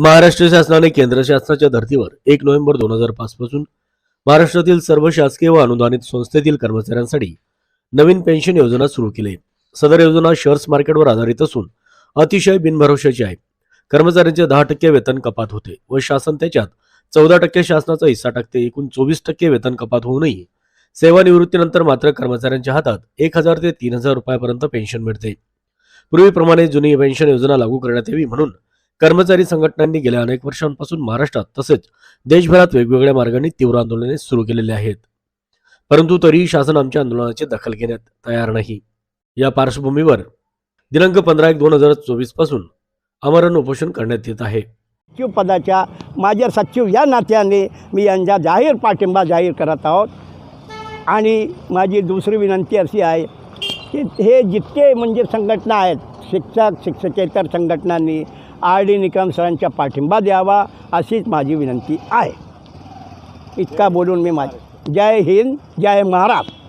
महाराष्ट्र शासनाने केंद्र शासनाच्या धर्तीवर एक नोव्हेंबर दोन हजार पाच पासून महाराष्ट्रातील सर्व शासकीय व अनुदानित संस्थेतील कर्मचाऱ्यांसाठी नवीन पेन्शन योजना सुरू केली. आहे. सदर योजना शेअर्स मार्केटवर आधारित असून अतिशय बिनभरोशाची आहे. कर्मचाऱ्यांचे दहा टक्के वेतन कपात होते व शासन त्याच्यात चौदा टक्के शासनाचा हिस्सा टाकते. एकूण चोवीस टक्के वेतन कपात होऊनही सेवानिवृत्तीनंतर मात्र कर्मचाऱ्यांच्या हातात एक हजार ते तीन हजार रुपयापर्यंत पेन्शन मिळते. पूर्वीप्रमाणे जुनी पेन्शन योजना लागू करण्यात यावी म्हणून कर्मचारी संघटनांनी गेल्या अनेक वर्षांपासून महाराष्ट्रात तसेच देशभरात वेगवेगळ्या मार्गांनी तीव्र आंदोलने सुरू केलेली आहेत. परंतु तरीही शासन आमच्या आंदोलनाची दखल घेण्यात तयार नाही. या पार्श्वभूमीवर दिनांक पंधरा एक दोन हजार चोवीसपासून आमरण उपोषण करण्यात येत आहे. सचिव पदाच्या माझ्या सचिव या नात्याने मी यांचा जाहीर पाठिंबा जाहीर करत आहोत. आणि माझी दुसरी विनंती अशी आहे की हे जितके म्हणजे संघटना आहेत शिक्षक शिक्षकेतर संघटनांनी आर डी निकम सरांचा पाठिंबा द्यावा अशीच माझी विनंती आहे. इतका बोलून मी माझ जय हिंद जय महाराष्ट्र.